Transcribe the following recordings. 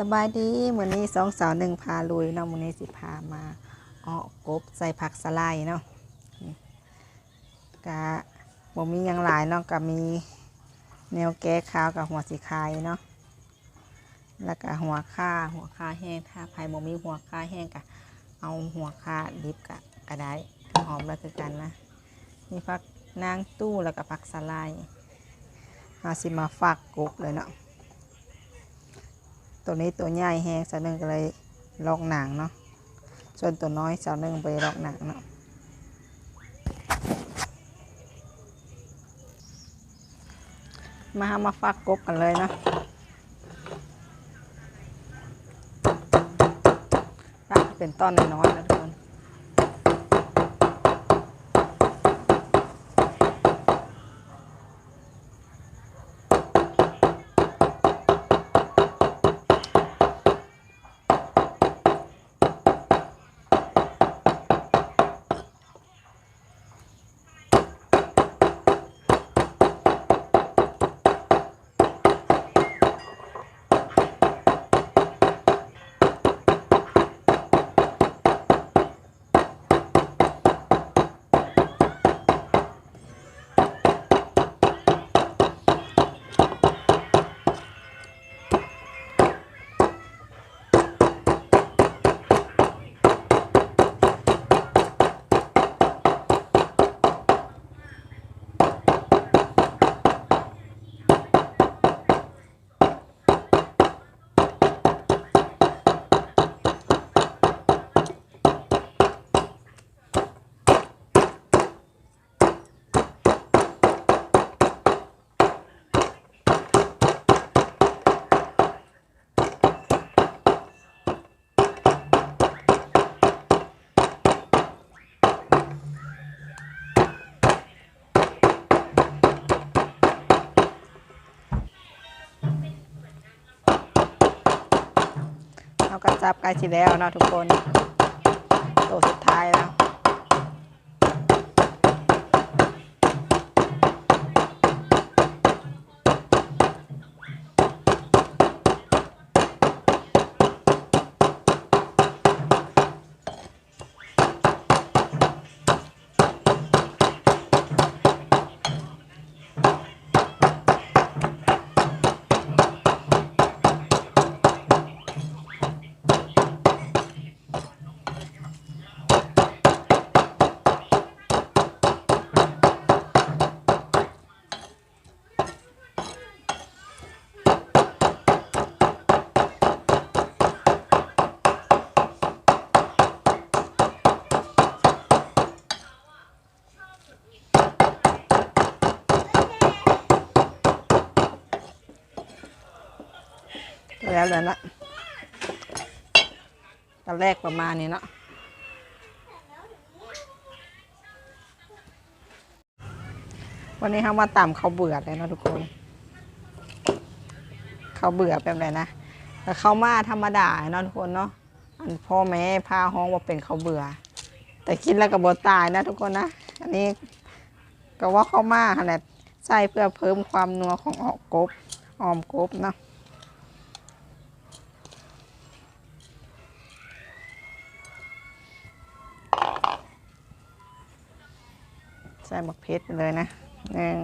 สบายดีมื้อนี้สองสาวหนึ่งพาลุยเนาะมือนี้สิพามาเออกบใส่ผักสลด์เนาะกะบ่มีหยังหลายเนาะก็มีแนวแก้ขาวกับหัวสีคายเนาะแล้วก็หัวข่าหัวข่าแห้งถ้าใครบ่มีหัวข่าแห้งก็เอาหัวข่าดิบก็ก็ได้หอมแล้วคือกันนะมีผักนางตู้แล้วก็ผักสลด์เอาสิมาฝากกบเลยเนาะ ตัวนี้ตัวใหญ่แฮงสาวหนึ่งก็เลยลอกหนังเนาะส่วนตัวน้อยสาวหนึ่งไปลอกหนังเนาะมาหามาฟักกบกันเลยเนาะฟักเป็นต้นน้อยๆนะทุกคน เราก็จับใกล้ทีแล้วเนาะทุกคนตัวสุดท้ายแล้ว แล้วเลยนะตอนแรกประมาณนี้เนาะวันนี้เขามาต่ำเขาเบื่อเลยนะทุกคนเขาเบื่อแบบไหนนะแต่เขาวมาธรรมดาเนาะทุกคนเนาะอันพ่อแม่พาห้องว่าเป็นเขาวเบื่อ แต่กินแล้วก็บ่ตายนะทุกคนนะอันนี้ก็ว่าเขาวมาขนาดใส่เพื่อเพิ่มความนัวของออกกบออมกบเนาะ ใส่หมกเพชรไปเลยนะหนึ่ง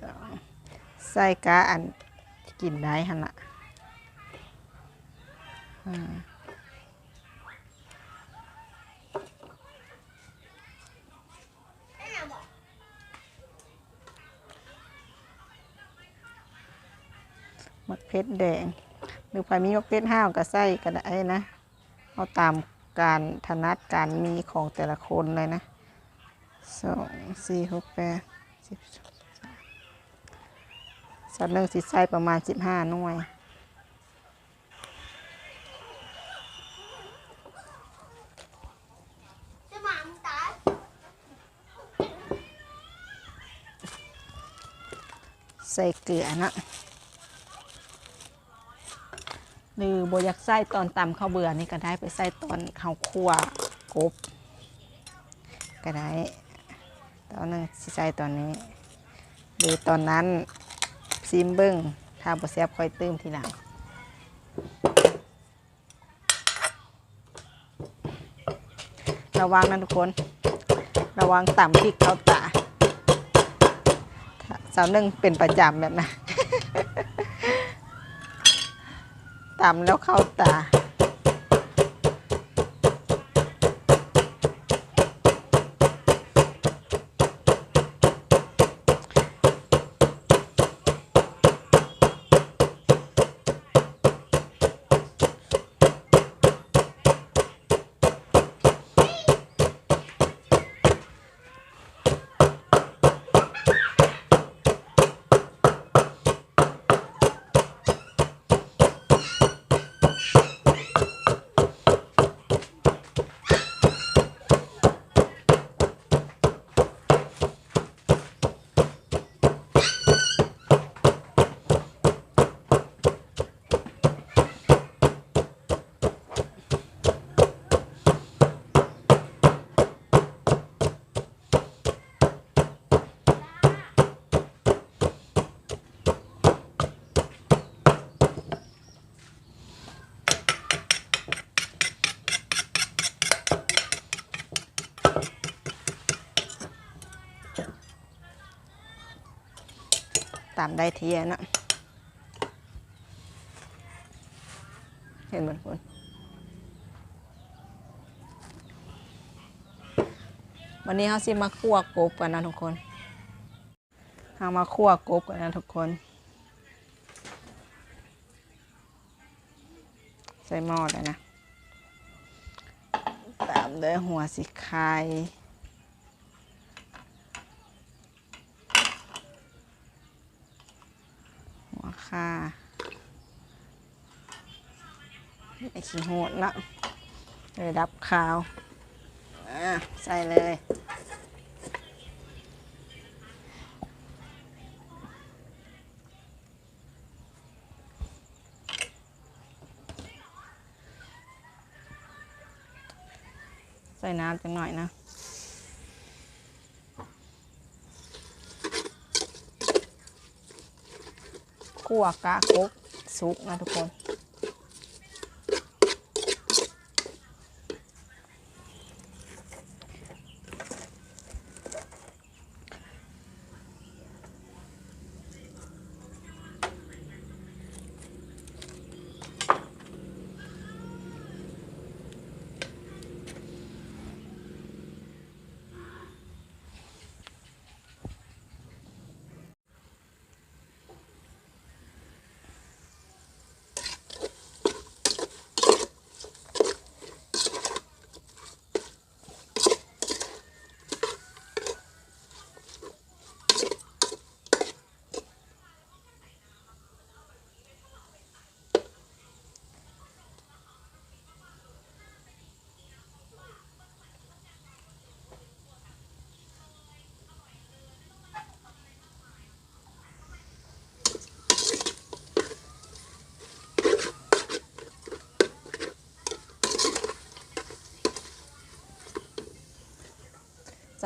สองใส่กาอันกินได้หันละอ่าหมกเพชรแดง หรือใครมีหมกเพชรห้าวก็ใส่ก็ได้นะ เอาตามการถนัดการมีของแต่ละคนเลยนะ สองสี่หกแปดสิบสัตว์หนึ่งสิใส่ประมาณสิบห้าหน่วยใส่เกลือนะหรือโบอยากใส่ตอนตำข้าวเบื่อนี่ก็ได้ไปใส่ตอนข้าวคั่วกบก็ได้ ตอนนึงสิใส่ตอนนี้หรือตอนนั้นซิมเบิ้งถ้าบ่แซ่บค่อยตื้มทีหลังระวังนะทุกคน ระวังต่ำพริกเข้าตาสาวนึ่งเป็นประจำแบบนะต่ำแล้วเข้าตา ได้ทีอะเนะเห็นเหมือนคนวันนี้เขาสิมาคั่วกบกันนะทุกคนเอามาคั่วกบกันนะทุกคน ใส่หม้อเลยนะ ตามด้วยหัวสิไข่หัวข่าไอ ขี้โหดเนะเลยดับขาวใส่เลยใส่น้ำจังหน่อยนะคั่วกะกกสุกนะทุกคน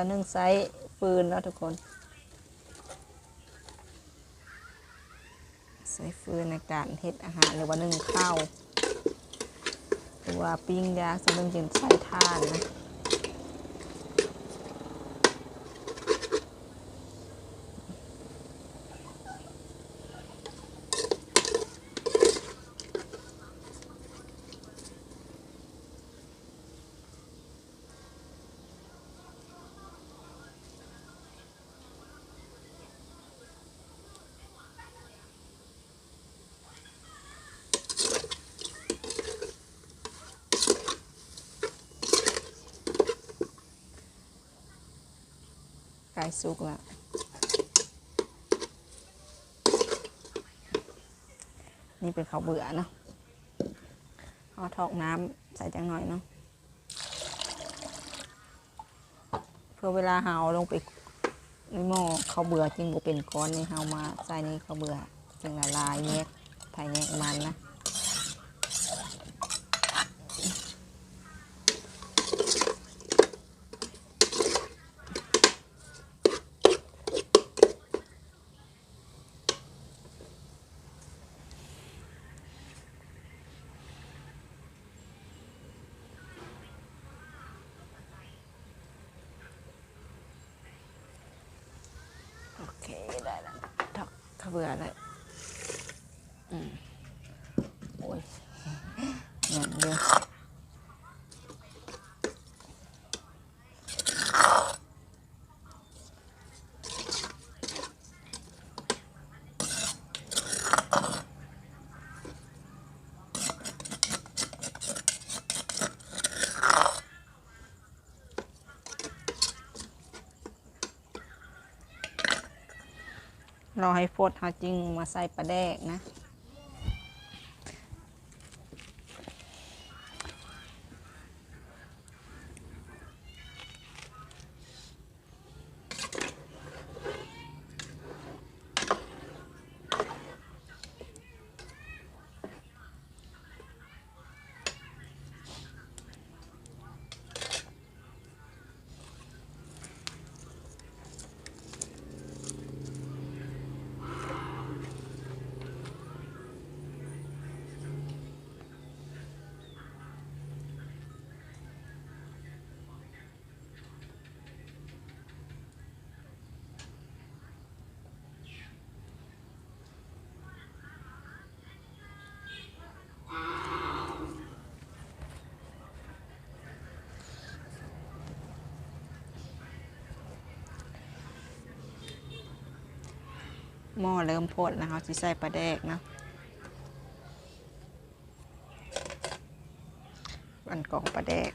จะนึ่งไซส์ฟืนแล้วทุกคนใส่ฟืนในการเฮ็ดอาหารหรือว่านึ่งข้าวหรือว่าปิ้งย่างสำหรับจึงใส่ทานนะ ไก่สุกแล้วนี่เป็นข้าวเบื่อเนาะเอาทอกน้ำใส่จังหน่อยเนาะเพื่อเวลาเฮาลงไปในหม้อข้าวเบื่อจริงบ่เป็นก้อนนี่เฮามาใส่ในข้าวเบื่อจึงละลายแยกไผ่แยกมันนะ เคได้แล้วดอกขะเบือเลยอืมโอ้ยอย่างเดียว รอให้ฟดหาจริงมาใส่ปลาแดกนะ หม้อเริ่มพดแล้วเขาจะใส่ปลาแดกนะอันกองปลาแดก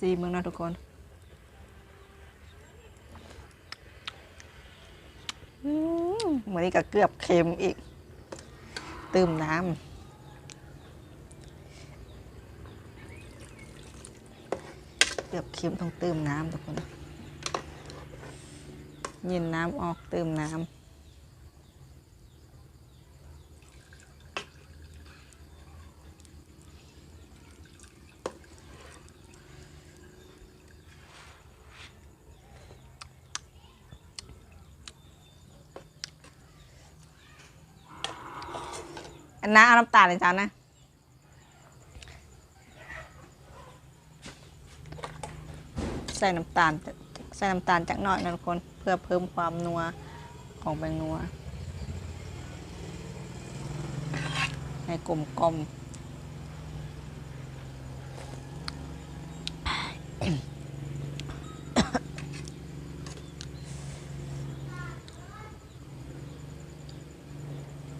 ซีเมืองนะทุกคนเหมือนนี้ก็เกือบเค็มอีก ตื่มน้ำ เกือบเค็มต้องเติมน้ำทุกคน เย็นน้ำออกเติมน้ำ น้าเอาน้ำตาลเลยจ้านะใส่น้ำตาลใส่น้ำตาลจากหน่อยนะทุกคนเพื่อเพิ่มความนัวของแป้งนัวให้กลมกลม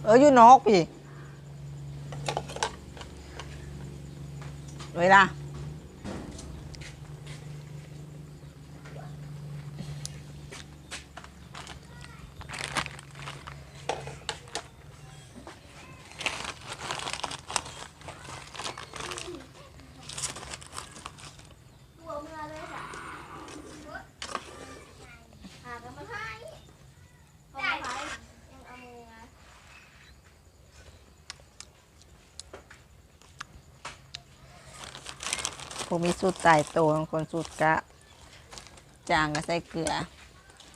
เอออยู่นอกพี่ เผมมีสูตรตายโตบางคนสูตรกะ จางกับใส่เกลือ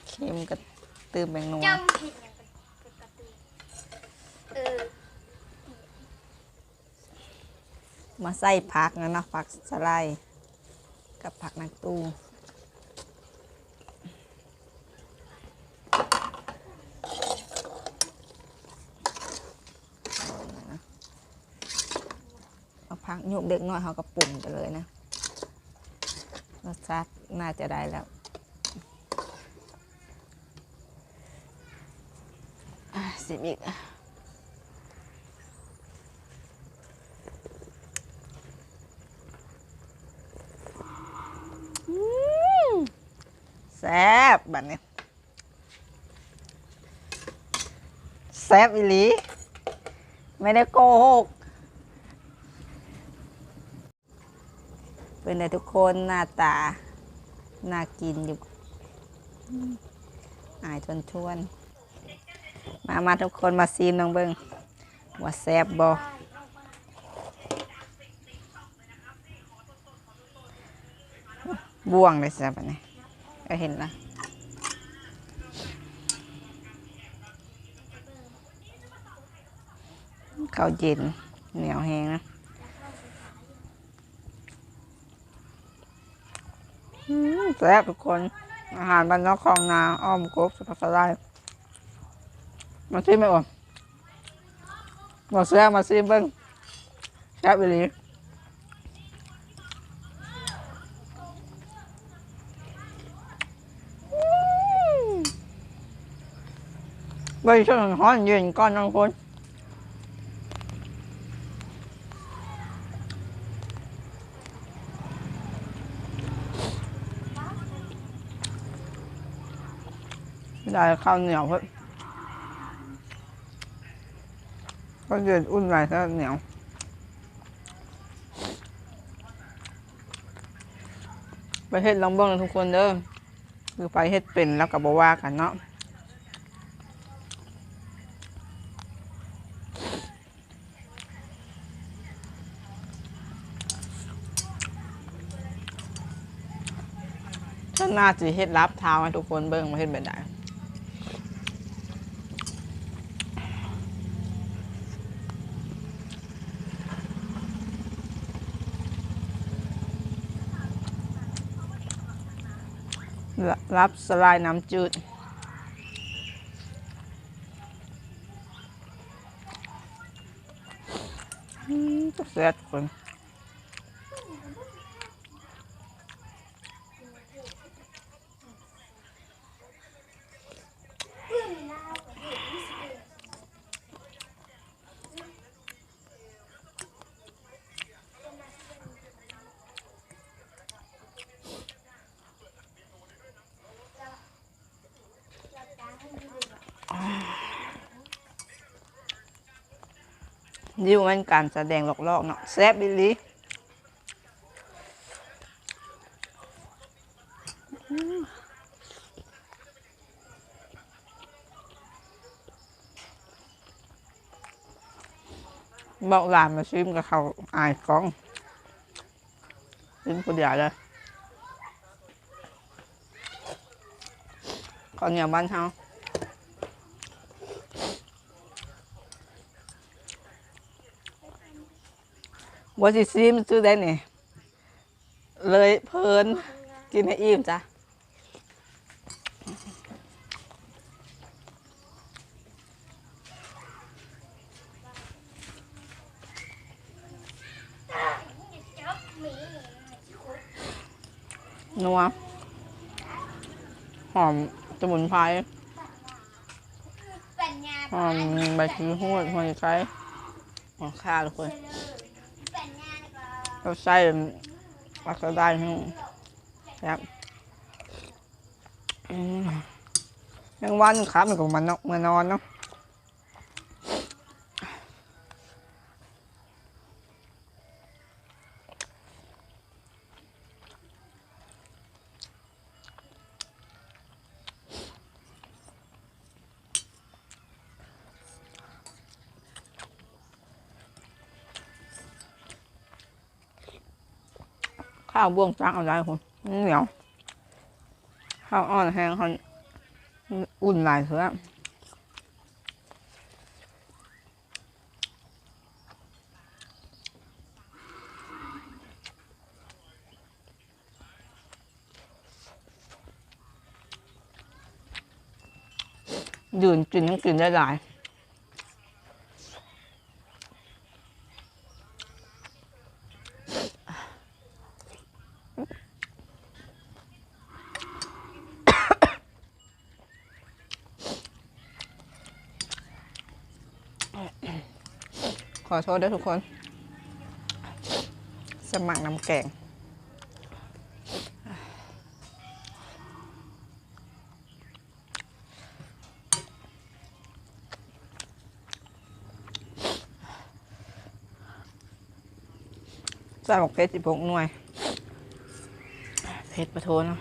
เค็มก็ตืมแบงนัวนเนมาใส่ผักนะเนาะผักสไลด์กับผักนักตู้าผักหยกเด็กน้อยเขากะปุ่มไปเลยนะ รสชาติน่าจะได้แล้ว สิบอีกอะอืมแซ่บบัดนี้แซ่บอีหลี ไม่ได้โกหก เป็นไงทุกคนหน้าตา น่ากินอยู่อายทวนทวนมามาทุกคนมาซีมน้องเบิงว่าแซบบอบ่วงเลยสิแบบนี้ก็เห็นละข้าวเย็นเหนียวแห้งนะ อืม แซ่บทุกคน อาหารบ้านนอกคลองนาอ้อมกบสปัสไลมาซิมไหมอะมาแซ่บมาซิมเบิ้งแซ่บอีหลีอืมใบช่อนฮ้อนเย็นก้อนน้องคน ได้ข้าวเหนียวเพิ่นก็เย็นอุ่นไหลข้าวเหนียวไปเฮ็ดลองเบิ่งทุกคนเด้อคือไปเฮ็ดเป็นแล้วก็บ่ว่ากันเนาะถ้าน่าสิเฮ็ดรับเท้าให้ทุกคนเบิ่งมาเฮ็ดแบบใด รับสลายน้ำจืด อืมจะแซ่บคน นี่มันการแสดงหลอกๆเนาะแซ่บอีหลีบอกหลานมาชิมกับเขาอายกล้องชิมคนเดียวเลยข้าวเหนียวบ้านเฮา บัสิซีมซื้อได้นี่เลยเพลินกินให้อิ่มจ้ะนัวหอมสมุนไพรหอมใบชีหูดหัวไชหอมข้าวทุกคนเป็นย เราใส่ปักกรได้ให้ครับอืมยังวันครับมันก็มันเนาะมานอนเนาะ ข้าวบ่วงจ้างเอาได้คนเหนียวข้าวอ่อนแห้งเขาอุ่นหลายเถื่อยืนกินต้องกินได้หลาย อ อโทษด้วยทุกคน สมัครน้ำแกงใส่หมกเพชรสิบหกหน่วย เพชรประโทนเนาะ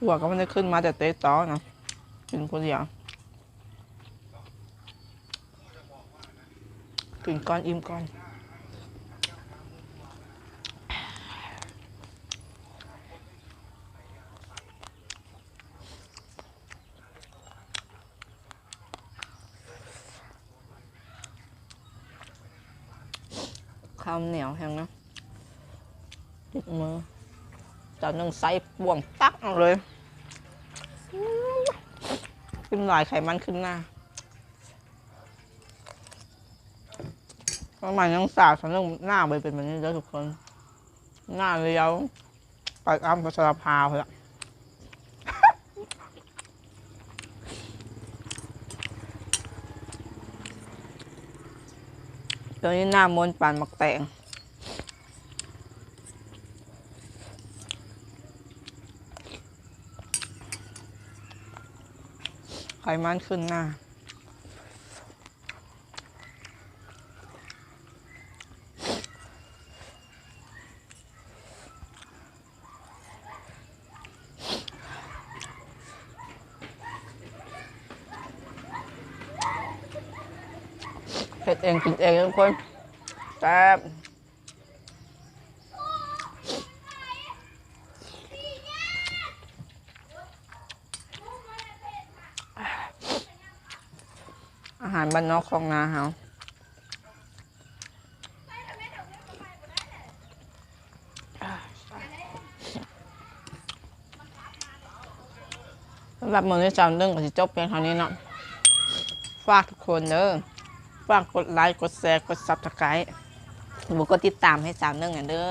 หัวก็มันจะขึ้นมาแต่เต๊ะต้อนะกินคนเดียวกินก้อนอิ่มก้อนข้าวเหนียวแห้งนะติดมือ จานหนึ่งไส้ป่วงตักเอาเลยขึ้นหลายไขมันขึ้นหน้าประมาณยังสาวฉันเรื่องหน้าไปเป็นแบบนี้แล้วทุกคน หน้าเรียวปากอ้ำพัชรพาวเลยตอนนี้หน้ามนปานมักแตง ไขมันขึ้นหน้าเผ็ดเองกินเองทุกคนแซ่บ อาหารบ้านนอกของนาเฮาสำหรับมือที่สามเรื่องก็จะจบเพียงเท่านี้เนาะ ฝากทุกคนเด้อ ฝากกดไลค์ กดแชร์ กดซับสไครต์บุกดติดตามให้สาวนึ่งอะเด้อ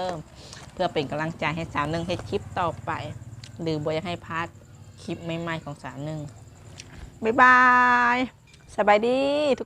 เพื่อเป็นกำลังใจให้สาวนึ่งให้คลิปต่อไป หรือบอยากให้พาร์ทคลิปใหม่ๆของสาวนึ่งบ๊ายบาย สบายดีทุก